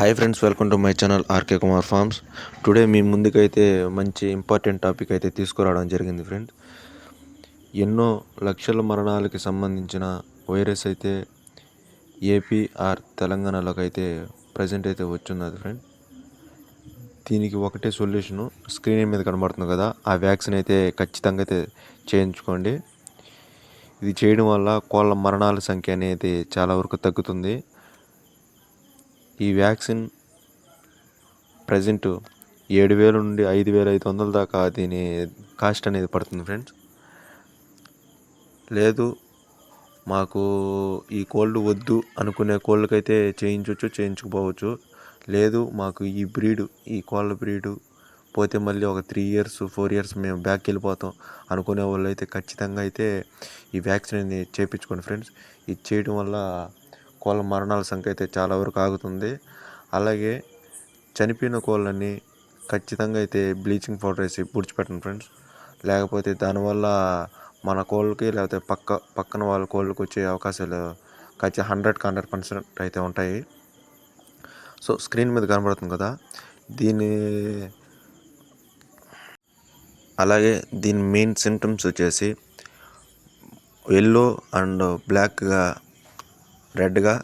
Hi friends welcome to my channel RK Kumar farms today మీ ముందుకైతే మంచి important topic అయితే తీసుకురావడం జరిగింది ఫ్రెండ్స్ ఎన్నో లక్షల మరణాలకి సంబంధించిన వైరస్ అయితే ఏపీ ఆర్ తెలంగాణలోకి అయితే ప్రజెంట్ అయితే వచ్చిన్నది ఫ్రెండ్ దీనికి ఒకటే సొల్యూషను స్క్రీన్ మీద కనబడుతుంది కదా ఆ వ్యాక్సిన్ అయితే ఖచ్చితంగా అయితే చేయించుకోండి. ఇది చేయడం వల్ల కోళ్ళ మరణాల సంఖ్య అనేది చాలా వరకు తగ్గుతుంది. ఈ వ్యాక్సిన్ ప్రజెంట్ ఏడు వేల నుండి ఐదు వేల ఐదు వందల దాకా దీని కాస్ట్ అనేది పడుతుంది ఫ్రెండ్స్. లేదు మాకు ఈ కోల్డ్ వద్దు అనుకునే కోళ్ళకైతే చేయించవచ్చు చేయించుకుపోవచ్చు. లేదు మాకు ఈ బ్రీడ్ ఈ కోళ్ళ బ్రీడు పోతే మళ్ళీ ఒక త్రీ ఇయర్స్ ఫోర్ ఇయర్స్ మేము బ్యాక్ వెళ్ళిపోతాం అనుకునే వాళ్ళు అయితే ఖచ్చితంగా అయితే ఈ వ్యాక్సిన్ అనేది చేయించుకోండి ఫ్రెండ్స్. ఇది చేయడం వల్ల కోళ్ళ మరణాల సంఖ్య అయితే చాలా వరకు ఆగుతుంది. అలాగే చనిపోయిన కోళ్ళని ఖచ్చితంగా అయితే బ్లీచింగ్ పౌడర్ వేసి పూడ్చిపెట్టండి ఫ్రెండ్స్. లేకపోతే దానివల్ల మన కోళ్ళకి లేకపోతే పక్క పక్కన వాళ్ళ కోళ్ళకి వచ్చే అవకాశాలు ఖచ్చితంగా హండ్రెడ్కి హండ్రెడ్ పర్సెంట్ అయితే ఉంటాయి. సో స్క్రీన్ మీద కనబడుతుంది కదా? దీని అలాగే దీని మెయిన్ సింటమ్స్ వచ్చేసి ఎల్లో అండ్ బ్లాక్గా రెడ్గా.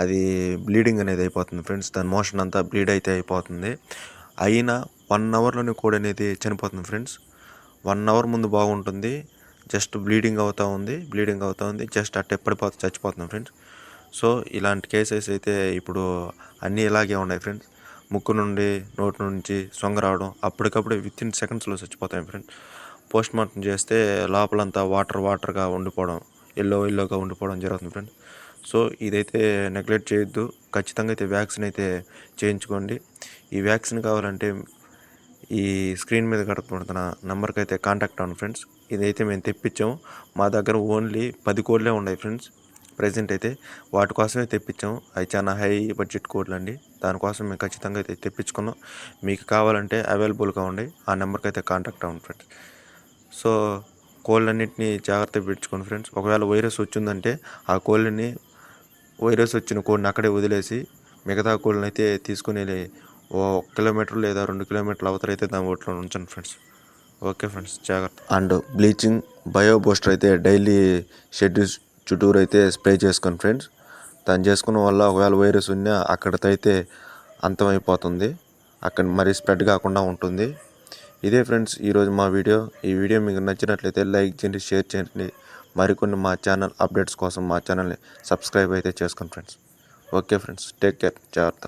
అది బ్లీడింగ్ అనేది అయిపోతుంది ఫ్రెండ్స్. దాని మోషన్ అంతా బ్లీడ్ అయితే అయిపోతుంది. అయినా వన్ అవర్లోనే కోడి అనేది చనిపోతుంది ఫ్రెండ్స్. వన్ అవర్ ముందు బాగుంటుంది. జస్ట్ బ్లీడింగ్ అవుతూ ఉంది బ్లీడింగ్ అవుతూ ఉంది. జస్ట్ అట్టే పడిపోతే చచ్చిపోతుంది ఫ్రెండ్స్. సో ఇలాంటి కేసెస్ అయితే ఇప్పుడు అన్నీ ఇలాగే ఉన్నాయి ఫ్రెండ్స్. ముక్కు నుండి నోటి నుంచి సొంగ రావడం అప్పటికప్పుడు విత్ ఇన్ సెకండ్స్లో చచ్చిపోతాయి ఫ్రెండ్స్. పోస్ట్ మార్టం చేస్తే లోపలంతా వాటర్ వాటర్గా ఉండిపోవడం ఎల్లో ఎల్లోగా ఉండిపోవడం జరుగుతుంది ఫ్రెండ్స్. సో ఇదైతే నెగ్లెక్ట్ చేయొద్దు. ఖచ్చితంగా అయితే వ్యాక్సిన్ అయితే చేయించుకోండి. ఈ వ్యాక్సిన్ కావాలంటే ఈ స్క్రీన్ మీద కనపడుతున్న నెంబర్కి అయితే కాంటాక్ట్ అవ్వండి ఫ్రెండ్స్ ఇదైతే మేము తెప్పించాము. మా దగ్గర ఓన్లీ పది కోడ్లే ఉన్నాయి ఫ్రెండ్స్ ప్రజెంట్ అయితే వాటి కోసమే తెప్పించాము. అవి చాలా హై బడ్జెట్ కోడ్లు అండి. దానికోసం మేము ఖచ్చితంగా అయితే తెప్పించుకున్నాం. మీకు కావాలంటే అవైలబుల్గా ఉండి ఆ నెంబర్కి అయితే కాంటాక్ట్ అవ్వండి ఫ్రెండ్స్ సో కోళ్ళన్నింటినీ జాగ్రత్తగా పెట్టుకోండి ఫ్రెండ్స్ ఒకవేళ వైరస్ వచ్చిందంటే ఆ కోళ్ళని వైరస్ వచ్చిన కోడిని అక్కడే వదిలేసి మిగతా కోళ్ళని అయితే తీసుకుని వెళ్ళి ఓ కిలోమీటర్ లేదా రెండు కిలోమీటర్ల అవతల అయితే దాని ఓట్లో ఉంచండి ఫ్రెండ్స్. ఓకే ఫ్రెండ్స్ జాగ్రత్త. అండ్ బ్లీచింగ్ బయో బూస్టర్ అయితే డైలీ షెడ్యూల్స్ చుట్టూరు అయితే స్ప్రే చేసుకోండి ఫ్రెండ్స్. దాన్ని చేసుకున్న వల్ల ఒకవేళ వైరస్ ఉన్నా అక్కడికైతే అంతమైపోతుంది. అక్కడ మరీ స్ప్రెడ్ కాకుండా ఉంటుంది. ఇదే ఫ్రెండ్స్ ఈరోజు మా వీడియో. ఈ వీడియో మీకు నచ్చినట్లయితే లైక్ చేయండి షేర్ చేయండి. మరికొన్ని మా ఛానల్ అప్డేట్స్ కోసం మా ఛానల్ని సబ్స్క్రైబ్ అయితే చేసుకోండి friends. Okay friends take care జాగ్రత్త.